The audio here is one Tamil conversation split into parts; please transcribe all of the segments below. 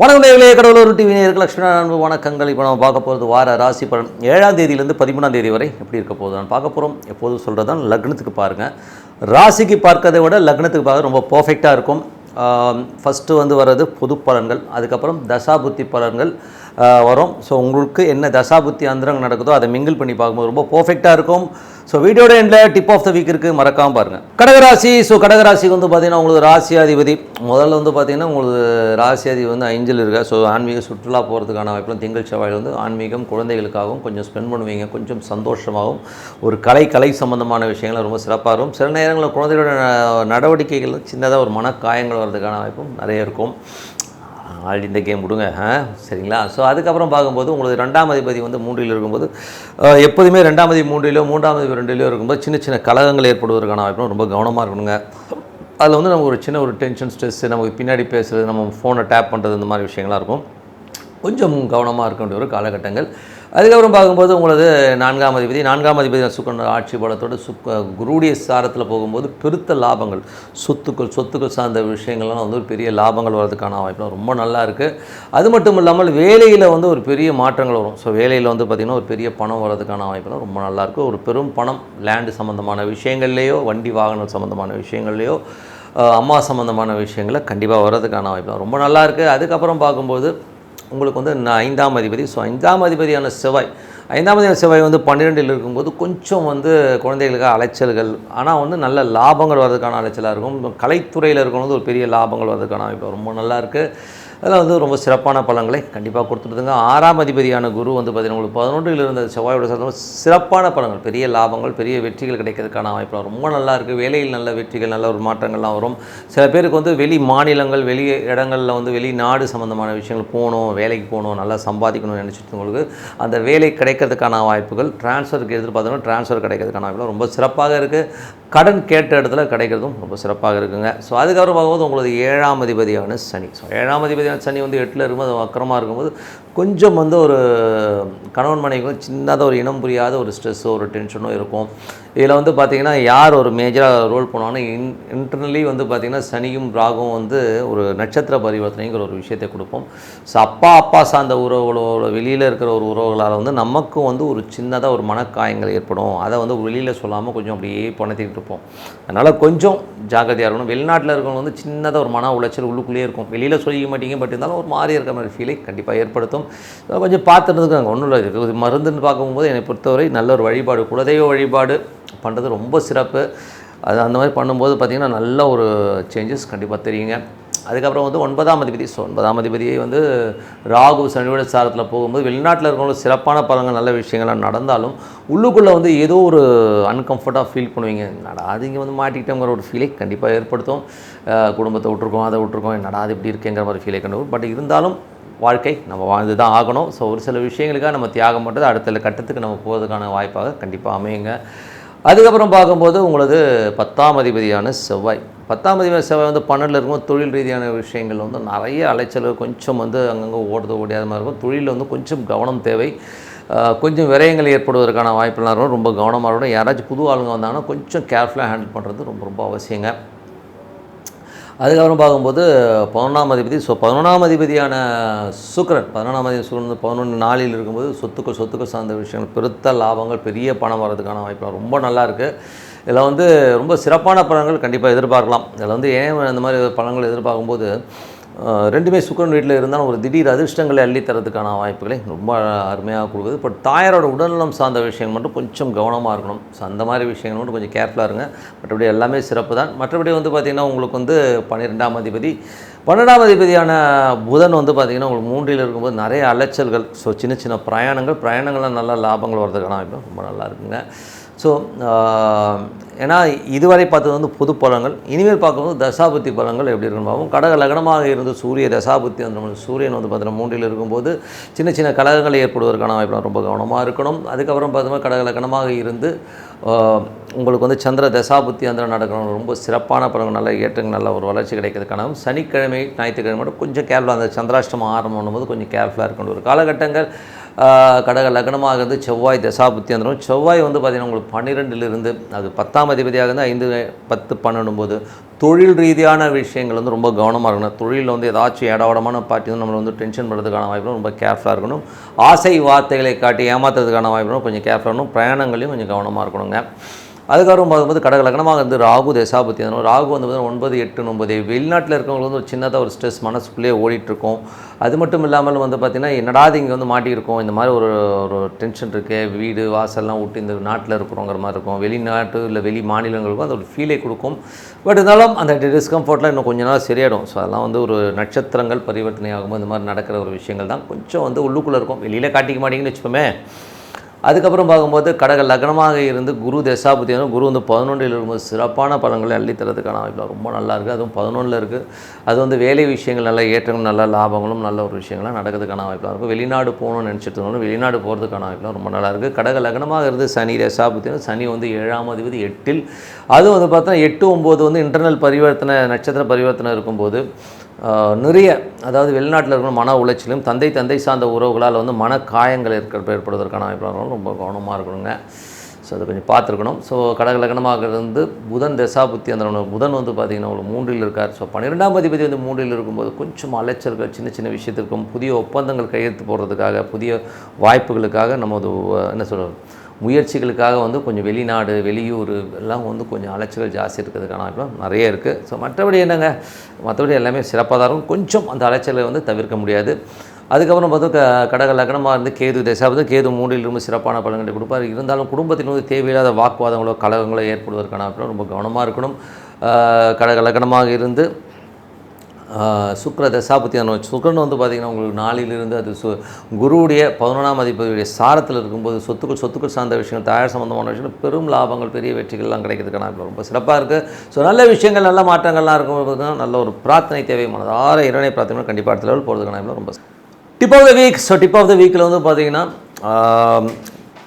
வணக்கம் நேர்களே கடவுளூர் டிவி நேருக்கு லட்சுமண அன்பு வணக்கங்கள். இப்போ நம்ம பார்க்க போகிறது வார ராசி பலன். ஏழாம் தேதியிலேருந்து பதிமூணாம் தேதி வரை எப்படி இருக்க போகுது நான் பார்க்க போகிறோம் எப்போதும் சொல்கிறது தான் லக்னத்துக்கு பாருங்கள் ராசிக்கு பார்க்கறதை விட லக்னத்துக்கு பார்க்க ரொம்ப பர்ஃபெக்டாக இருக்கும். ஃபஸ்ட்டு வந்து வர்றது பொது பலன்கள் அதுக்கப்புறம் தசாபுத்தி பலன்கள் வரும். ஸோ உங்களுக்கு என்ன தசாபுத்தி அந்தரங்க நடக்குதோ அதை மிங்கிள் பண்ணி பார்க்கும்போது ரொம்ப பர்ஃபெக்டாக இருக்கும். ஸோ வீடியோட எண்டில் டிப் ஆஃப் த வீக் இருக்குது மறக்காமல் பாருங்கள் கடகராசி. ஸோ கடகராசிக்கு வந்து பார்த்தீங்கன்னா உங்களுக்கு ராசியாதிபதி முதல்ல வந்து பார்த்தீங்கன்னா உங்களுக்கு ராசியாதிபதி வந்து ஐந்தில் இருக்கா ஸோ ஆன்மீக சுற்றுலா போகிறதுக்கான வாய்ப்புலாம் திங்கள் செவ்வாயில் வந்து ஆன்மீகம் குழந்தைகளுக்காகவும் கொஞ்சம் ஸ்பெண்ட் பண்ணுவீங்க. கொஞ்சம் சந்தோஷமாகவும். ஒரு கலை கலை சம்பந்தமான விஷயங்கள் ரொம்ப சிறப்பாக இருக்கும். சில நேரங்களில் குழந்தைகளோட நடவடிக்கைகள் சின்னதாக ஒரு மனக்காயங்கள் வர்றதுக்கான வாய்ப்பும் நிறைய இருக்கும். ஆல் இந்த கேம் விடுங்க ஆ? சரிங்களா? ஸோ அதுக்கப்புறம் பார்க்கும்போது உங்களுக்கு ரெண்டாம் அதிபதி வந்து மூன்றில் இருக்கும்போது எப்போதுமே ரெண்டாம் அதிபதி மூன்றிலோ மூன்றாம் அதிபதி ரெண்டிலோ இருக்கும்போது சின்ன சின்ன கலகங்கள் ஏற்படுவதற்கான வாய்ப்பு ரொம்ப கவனமாக இருக்கணுங்க. அதில் வந்து நமக்கு ஒரு சின்ன ஒரு டென்ஷன் ஸ்ட்ரெஸ்ஸு நமக்கு பின்னாடி பேசுகிறது நம்ம ஃபோனை டேப் பண்ணுறது இந்த மாதிரி விஷயங்கள்லாம் இருக்கும். கொஞ்சம் கவனமாக இருக்க வேண்டிய ஒரு காலகட்டங்கள். அதுக்கப்புறம் பார்க்கும்போது உங்களது நான்காம் அதிபதி நான்காம் அதிபதி சுக்கன் ஆட்சி பலத்தோடு சுக்க குருடைய சாரத்தில் போகும்போது பெருத்த லாபங்கள். சொத்துக்கள் சொத்துக்கள் சார்ந்த விஷயங்கள்லாம் வந்து ஒரு பெரிய லாபங்கள் வர்றதுக்கான வாய்ப்புலாம் ரொம்ப நல்லா இருக்குது அது மட்டும் இல்லாமல் வேலையில் வந்து ஒரு பெரிய மாற்றங்கள் வரும். ஸோ வேலையில் வந்து பார்த்திங்கன்னா ஒரு பெரிய பணம் வர்றதுக்கான வாய்ப்புலாம் ரொம்ப நல்லாயிருக்கு ஒரு பெரும் பணம் லேண்டு சம்மந்தமான விஷயங்கள்லேயோ வண்டி வாகனம் சம்மந்தமான விஷயங்கள்லேயோ அம்மா சம்மந்தமான விஷயங்களை கண்டிப்பாக வர்றதுக்கான வாய்ப்புலாம் ரொம்ப நல்லா இருக்குது அதுக்கப்புறம் பார்க்கும்போது உங்களுக்கு வந்து ஐந்தாம் அதிபதி. ஸோ ஐந்தாம் அதிபதியான செவ்வாய் ஐந்தாம் அதிபதி செவ்வாய் வந்து பன்னிரெண்டில் இருக்கும்போது கொஞ்சம் வந்து குழந்தைகளுக்கு அலைச்சல்கள் ஆனால் வந்து நல்ல லாபங்கள் வர்றதுக்கான அலைச்சலாக இருக்கும். கலைத்துறையில் இருக்கணும் ஒரு பெரிய லாபங்கள் வர்றதுக்கான இப்போ ரொம்ப நல்லா இருக்குது அதில் வந்து ரொம்ப சிறப்பான பலன்களை கண்டிப்பாக கொடுத்துருதுங்க. ஆறாம் அதிபதியான குரு வந்து பார்த்தீங்கன்னா உங்களுக்கு பதினொன்றில் இருந்த செவ்வாயோட சேர்ந்து சிறப்பான பலன்கள் பெரிய லாபங்கள் பெரிய வெற்றிகள் கிடைக்கிறதுக்கான வாய்ப்பு ரொம்ப நல்லா இருக்குது வேலையில் நல்ல வெற்றிகள் நல்ல ஒரு மாற்றங்கள்லாம் வரும். சில பேருக்கு வந்து வெளி மாநிலங்கள் வெளி இடங்களில் வந்து வெளிநாடு சம்மந்தமான விஷயங்கள் போகணும் வேலைக்கு போகணும் நல்லா சம்பாதிக்கணும்னு நினச்சிட்டு உங்களுக்கு அந்த வேலை கிடைக்கிறதுக்கான வாய்ப்புகள் ட்ரான்ஸ்ஃபருக்கு எதிர்பார்த்தோம்னா ட்ரான்ஸ்ஃபர் கிடைக்கிறதுக்கான வாய்ப்புகள் ரொம்ப சிறப்பாக இருக்குது கடன் கேட்ட இடத்துல கிடைக்கிறதும் ரொம்ப சிறப்பாக இருக்குங்க. ஸோ அதுக்கப்புறம் பார்க்கும்போது உங்களுக்கு ஏழாம் அதிபதியான சனி. ஸோ ஏழாம் அதிபதி சனி வந்து எட்டில் இருக்கும்போது அது வக்கரமாக இருக்கும்போது கொஞ்சம் வந்து ஒரு கணவன் மனைவிகள் சின்னதாக ஒரு இனம் புரியாத ஒரு ஸ்ட்ரெஸ்ஸோ ஒரு டென்ஷனோ இருக்கும். இதில் வந்து பார்த்திங்கன்னா யார் ஒரு மேஜராக ரோல் பண்ணுவாங்கன்னா இன் இன்டர்னலி வந்து பார்த்திங்கன்னா சனியும் ராகும் வந்து ஒரு நட்சத்திர பரிவர்த்தனைங்கிற ஒரு விஷயத்தை கொடுப்போம். ஸோ அப்பா அப்பா சார்ந்த உறவுகளோட வெளியில் இருக்கிற ஒரு உறவுகளால் வந்து நமக்கும் வந்து ஒரு சின்னதாக ஒரு மனக்காயங்கள் ஏற்படும். அதை வந்து வெளியில் சொல்லாமல் கொஞ்சம் அப்படியே பணத்திட்டு இருப்போம். அதனால் கொஞ்சம் ஜாக்கிரதையாக இருக்கணும். வெளிநாட்டில் இருக்கிறவங்க வந்து சின்னதாக ஒரு மன உளைச்சல் உள்ளுக்குள்ளேயே இருக்கும். வெளியில் சொல்லிக்க மாட்டீங்க பட் இருந்தாலும் ஒரு மாதிரி இருக்கிற மாதிரி ஃபீலை கண்டிப்பாக ஏற்படுத்தும். கொஞ்சம் பார்த்துருந்துருக்காங்க ஒன்றும் இல்லை. இது மருந்துன்னு பார்க்கும்போது என்னை பொறுத்தவரை நல்ல ஒரு வழிபாடு குலதெய்வ வழிபாடு பண்ணுறது ரொம்ப சிறப்பு. அது அந்த மாதிரி பண்ணும்போது பார்த்திங்கன்னா நல்ல ஒரு சேஞ்சஸ் கண்டிப்பாக தெரியுங்க. அதுக்கப்புறம் வந்து ஒன்பதாம் அதிபதி. ஸோ ஒன்பதாம் அதிபதியை வந்து ராகு சனியோட சாரத்தில் போகும்போது வெளிநாட்டில் இருக்கவங்களும் சிறப்பான பலங்கள் நல்ல விஷயங்கள்லாம் நடந்தாலும் உள்ளுக்குள்ளே வந்து ஏதோ ஒரு அன்கம்ஃபர்ட்டாக ஃபீல் பண்ணுவீங்க. என்னடா அது இங்கே வந்து மாட்டிக்கிட்டோங்கிற ஒரு ஃபீலை கண்டிப்பாக ஏற்படுத்தும். குடும்பத்தை விட்ருக்கோம் அதை விட்ருக்கோம் என்னடா அது இப்படி இருக்கேங்கிற மாதிரி ஃபீலை கண்டு பட் இருந்தாலும் வாழ்க்கை நம்ம வாழ்ந்து தான் ஆகணும். ஸோ ஒரு சில விஷயங்களுக்காக நம்ம தியாகம் பண்ணுறது அடுத்த கட்டத்துக்கு நம்ம போகிறதுக்கான வாய்ப்பாக கண்டிப்பாக அமையுங்க. அதுக்கப்புறம் பார்க்கும்போது உங்களது பத்தாம் அதிபதியான செவ்வாய். பத்தாம் அதிபதி செவ்வாய் வந்து பன்னெண்டில் இருக்கும். தொழில் ரீதியான விஷயங்கள் வந்து நிறைய அலைச்சல் கொஞ்சம் வந்து அங்கங்கே ஓடுறது ஓடியாத மாதிரி இருக்கும். தொழிலில் வந்து கொஞ்சம் கவனம் தேவை. கொஞ்சம் விரயங்கள் ஏற்படுவதற்கான வாய்ப்பெல்லாம் இருக்கும். ரொம்ப கவனமாக இருக்கணும். யாராச்சும் புது ஆளுங்க வந்தாங்கன்னா கொஞ்சம் கேர்ஃபுல்லாக ஹேண்டில் பண்ணுறது ரொம்ப ரொம்ப அவசியங்க. அதுக்கப்புறம் பார்க்கும்போது பதினொன்றாம் அதிபதி ஸோ பதினொன்றாம் அதிபதியான சுக்கரன் பதினொன்றாம் அதிபதி சுக்கரன் பதினொன்று நாளில் இருக்கும்போது சொத்துக்கள் சொத்துக்கள் சார்ந்த விஷயங்கள் பெருத்த லாபங்கள் பெரிய பணம் வர்றதுக்கான வாய்ப்பு ரொம்ப நல்லா இருக்குது இதில் வந்து ரொம்ப சிறப்பான பலன்கள் கண்டிப்பாக எதிர்பார்க்கலாம். இதில் வந்து ஏன் இந்த மாதிரி பலன்கள் எதிர்பார்க்கும்போது ரெண்டுமே சுக்கரன் வீட்டில் இருந்தாலும் ஒரு திடீர் அதிர்ஷ்டங்களை அள்ளி தரதுக்கான வாய்ப்புகளை ரொம்ப அருமையாக கொடுக்குது. பட் தாயாரோட உடல்நலம் சார்ந்த விஷயங்கள் மட்டும் கொஞ்சம் கவனமாக இருக்கணும். ஸோ அந்த மாதிரி விஷயங்கள் மட்டும் கொஞ்சம் கேர்ஃபுல்லாக இருங்க. மற்றபடி எல்லாமே சிறப்பு தான். மற்றபடி வந்து பார்த்திங்கன்னா உங்களுக்கு வந்து பன்னிரெண்டாம் அதிபதி பன்னெண்டாம் அதிபதியான புதன் வந்து பார்த்திங்கன்னா உங்களுக்கு மூன்றில் இருக்கும்போது நிறைய அலைச்சல்கள். ஸோ சின்ன சின்ன பிரயாணங்கள். பிரயாணங்கள்லாம் நல்ல லாபங்கள் வர்றதுக்கான வாய்ப்பு ரொம்ப நல்லா இருக்குங்க. ஸோ ஏன்னா இதுவரை பார்த்தது வந்து பொது பலங்கள் இனிமேல் பார்க்கும்போது தசாபுத்தி பலங்கள் எப்படி இருக்குன்னு பார்ப்போம். கடக லக்னமாக இருந்து சூரிய தசாபுத்தி அந்த சூரியன் வந்து பார்த்தீங்கன்னா மூன்றில் இருக்கும்போது சின்ன சின்ன கலகங்கள் ஏற்படுவதற்கான வாய்ப்பு ரொம்ப கவனமாக இருக்கணும். அதுக்கப்புறம் பார்த்தோம்னா கடக லக்னமாக இருந்து உங்களுக்கு வந்து சந்திர தசாபுத்தி அந்த நடக்கணும். ரொம்ப சிறப்பான பலன்கள் நல்ல ஏற்றங்கள் நல்ல ஒரு வளர்ச்சி கிடைக்கிறதுக்கான சனிக்கிழமை ஞாயிற்றுக்கிழமை மட்டும் கொஞ்சம் கேர்ஃபுல்லாக அந்த சந்திராஷ்டமம் ஆரம்பம் பண்ணும்போது கொஞ்சம் கேர்ஃபுல்லாக இருக்கணும். ஒரு காலகட்டங்கள் கடக லக்னமாக இருந்து செவ்வாய் தசாபுத்தி வந்துடும் செவ்வாய் வந்து பார்த்திங்கன்னா உங்களுக்கு பன்னிரெண்டிலிருந்து அது பத்தாம் அதிபதியாக இருந்து ஐந்து பத்து பன்னெண்டும்போது தொழில் ரீதியான விஷயங்கள் வந்து ரொம்ப கவனமாக இருக்கணும். தொழிலில் வந்து ஏதாச்சும் இடவடமான பார்ட்டி வந்து நம்மளை வந்து டென்ஷன் பண்ணுறதுக்கான வாய்ப்பு ரொம்ப கேர்ஃபுல்லாக இருக்கணும். ஆசை வார்த்தைகளை காட்டி ஏமாத்துறதுக்கான வாய்ப்பு கொஞ்சம் கேர்ஃபுல்லாக இருக்கணும். பிரயாணங்களையும் கொஞ்சம் கவனமாக இருக்கணுங்க. அதுக்கப்புறம் பார்க்கும்போது கடக லக்னமாக இருந்து ராகு தசாபத்தி ராகு வந்து பார்த்தீங்கன்னா ஒன்பது எட்டு ஒன்பது. வெளிநாட்டில் இருக்கவங்களுக்கு வந்து ஒரு சின்னதாக ஒரு ஸ்ட்ரெஸ் மனசுக்குள்ளேயே ஓடிட்டுருக்கோம். அது மட்டும் இல்லாமல் வந்து பார்த்திங்கன்னா என்னடா இது இங்கே வந்து மாட்டியிருக்கோம்? இந்த மாதிரி ஒரு ஒரு டென்ஷன் இருக்கே. வீடு வாசல்லாம் விட்டு இந்த நாட்டில் இருக்கிறோங்கிற மாதிரி இருக்கும். வெளிநாட்டு இல்லை வெளி மாநிலங்களுக்கும் அந்த ஒரு ஃபீலை கொடுக்கும். பட் இருந்தாலும் அந்த டிஸ்கம்ஃபர்ட்லாம் இன்னும் கொஞ்ச நாள் சரியாயிடும். ஸோ அதெல்லாம் வந்து ஒரு நட்சத்திரங்கள் பரிவர்த்தனை ஆகும்போது இந்த மாதிரி நடக்கிற ஒரு விஷயங்கள் தான். கொஞ்சம் வந்து உள்ளுக்குள்ளே இருக்கும். வெளியில் காட்டிக்க மாட்டீங்கன்னு வச்சுப்போமே அதுக்கப்புறம் பார்க்கும்போது கடக லக்னமாக இருந்து குரு தசாபதி குரு வந்து பதினொன்றில் இருக்கும்போது சிறப்பான பலன்களை அள்ளித்தரதுக்கான வாய்ப்பு ரொம்ப நல்லா இருக்குது அதுவும் பதினொன்றில் இருக்குது அது வந்து வேலை விஷயங்கள் நல்ல ஏற்றங்களும் நல்ல லாபங்களும் நல்ல ஒரு விஷயங்கள்லாம் நடக்கிறதுக்கான வாய்ப்பாக இருக்கும். வெளிநாடு போகணும்னு நினச்சிட்டு இருந்தாலும் வெளிநாடு போகிறதுக்கான வாய்ப்புலாம் ரொம்ப நல்லா இருக்குது கடக லக்னமாக இருந்து சனி தசாபதி சனி வந்து ஏழாம் அதிபதி எட்டில். அதுவும் வந்து பார்த்தா எட்டு ஒம்பது வந்து இன்டர்னல் பரிவர்த்தனை நட்சத்திர பரிவர்த்தனை இருக்கும்போது நிறைய அதாவது வெளிநாட்டில் இருக்கிற மன உளைச்சலும் தந்தை தந்தை சார்ந்த உறவுகளால் வந்து மன காயங்கள் ஏற்ப ஏற்படுவதற்கான வாய்ப்புகளும் ரொம்ப கவனமாக இருக்கணுங்க. ஸோ அதை கொஞ்சம் பார்த்துருக்கணும். ஸோ கடகலகனமாக இருந்து புதன் தசாபுத்தி அந்த புதன் வந்து பார்த்திங்கன்னா ஒரு மூன்றில் இருக்கார். ஸோ பன்னிரெண்டாம் அதிபதி வந்து மூன்றில் இருக்கும்போது கொஞ்சம் அலைச்சல்கள் சின்ன சின்ன விஷயத்திற்கும் புதிய ஒப்பந்தங்கள் கையெழுத்து போடுறதுக்காக புதிய வாய்ப்புகளுக்காக நமது என்ன சொல்கிறது முயற்சிகளுக்காக வந்து கொஞ்சம் வெளிநாடு வெளியூர் எல்லாம் வந்து கொஞ்சம் அலைச்சல் ஜாஸ்தி இருக்கிறதுக்கான வாய்ப்பு நிறைய இருக்குது ஸோ மற்றபடி என்னங்க? மற்றபடி எல்லாமே சிறப்பாக தான் இருக்கும். கொஞ்சம் அந்த அலைச்சலை வந்து தவிர்க்க முடியாது. அதுக்கப்புறம் பார்த்தா க கடக லக்னமாக இருந்து கேது தசாபதி கேது மூடில் ரொம்ப சிறப்பான பலன்களை கொடுப்பார். இருந்தாலும் குடும்பத்தில் வந்து தேவையில்லாத வாக்குவாதங்களோ கலகங்களோ ஏற்படுவதற்கான ரொம்ப கவனமாக இருக்கணும். கடக லக்னமாக இருந்து சுக்கர தசாபத்தி அந்த சுக்கரன் வந்து பார்த்திங்கன்னா உங்களுக்கு நாளிலிருந்து அது சு குருவுடைய பதினொன்றாம் அதிபதியுடைய சாரத்தில் இருக்கும்போது சொத்துக்கள் சொத்துக்கள் சார்ந்த விஷயங்கள் தயார் சம்மந்தமான விஷயங்கள் பெரும் லாபங்கள் பெரிய வெற்றிகள்லாம் கிடைக்கிறதுக்கான ரொம்ப சிறப்பாக இருக்குது ஸோ நல்ல விஷயங்கள் நல்ல மாற்றங்கள்லாம் இருக்கும்போது நல்ல ஒரு பிரார்த்தனை தேவையானது ஆறு இறைவனை பிரார்த்தனை கண்டிப்பாக அடுத்த லெவல் போகிறதுக்கான ரொம்ப tip of the week so tip of the வீக்கில் வந்து பார்த்திங்கன்னா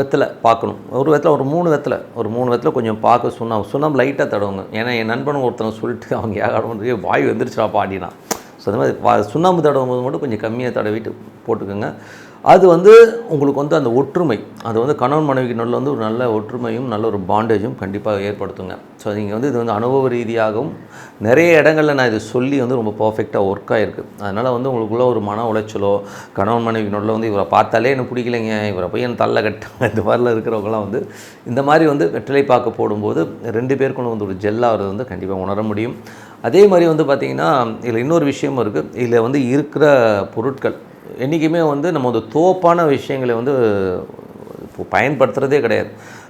வெத்தலை பார்க்கணும். ஒரு வெத்தலை ஒரு மூணு வெத்தலை ஒரு மூணு வெத்தலை கொஞ்சம் பார்க்க சுண்ணாம்பு சுண்ணாம்பு லைட்டாக தடவுங்க. ஏன்னா என் நண்பன் ஒருத்தவங்க சொல்லிட்டு அவங்க யாரும் வாய் வந்துருச்சுடா பாடினா ஸோ அந்த மாதிரி சுண்ணாம்பு தடவும் போது மட்டும் கொஞ்சம் கம்மியாக தடவிட்டு போட்டுக்கோங்க. அது வந்து உங்களுக்கு வந்து அந்த ஒற்றுமை அது வந்து கணவன் மனைவிக்கு நடுவில் வந்து ஒரு நல்ல ஒற்றுமையும் நல்ல ஒரு பாண்டேஜும் கண்டிப்பாக ஏற்படுத்துங்க. ஸோ நீங்கள் வந்து இது வந்து அனுபவ ரீதியாகவும் நிறைய இடங்களில் நான் இதை சொல்லி வந்து ரொம்ப பர்ஃபெக்டாக ஒர்க் ஆகிருக்கு அதனால் வந்து உங்களுக்குள்ள ஒரு மன உளைச்சலோ கணவன் மனைவிக்கு நடுவில் வந்து இவரை பார்த்தாலே எனக்கு பிடிக்கலைங்க இவரை போய் என் தள்ள கட்டாங்க இந்த மாதிரிலாம் இருக்கிறவங்களாம் வந்து இந்த மாதிரி வந்து வெற்றிலை பார்க்க போடும்போது ரெண்டு பேருக்குள்ள வந்து ஒரு ஜெல்லாகிறது வந்து கண்டிப்பாக உணர முடியும். அதே மாதிரி வந்து பார்த்திங்கன்னா இதில் இன்னொரு விஷயமும் இருக்குது இதில் வந்து இருக்கிற பொருட்கள் என்றைக்குமே வந்து நம்ம வந்து தோப்பான விஷயங்களை வந்து இப்போ பயன்படுத்துகிறதே கிடையாது.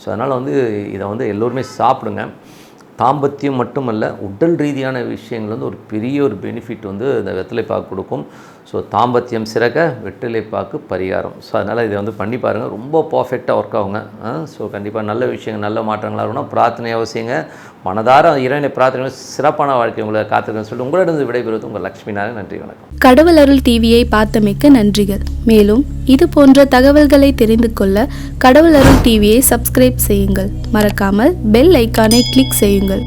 ஸோ அதனால் வந்து இதை வந்து எல்லோருமே சாப்பிடுங்க. தாம்பத்தியம் மட்டுமல்ல உடல் ரீதியான விஷயங்கள் வந்து ஒரு பெரிய ஒரு பெனிஃபிட் வந்து இந்த வெத்தலை பாக்கு கொடுக்கும். ஸோ தாம்பத்தியம் சிறக்க வெற்றிலை பாக்கு பரிகாரம். ஸோ அதனால் இதை வந்து பண்ணி பாருங்கள் ரொம்ப பர்ஃபெக்டாக ஒர்க் ஆகுங்க. ஸோ கண்டிப்பாக நல்ல விஷயங்கள் நல்ல மாற்றங்களாக இருக்கணும் பிரார்த்தனை அவசியங்க. மனதார இறைவனை பிரார்த்தனை சிறப்பான வாழ்க்கை உங்களை காத்திருக்கேன் சொல்லிட்டு உங்களிடம் விடைபெறுவது உங்கள் லக்ஷ்மி நாராயணன். நன்றி வணக்கம். கடவுள் அருள் டிவியை பார்த்தமைக்கு நன்றிகள். மேலும் இது போன்ற தகவல்களை தெரிந்து கொள்ள கடவுள் அருள் டிவியை சப்ஸ்கிரைப் செய்யுங்கள். மறக்காமல் பெல் ஐக்கானை கிளிக் செய்யுங்கள்.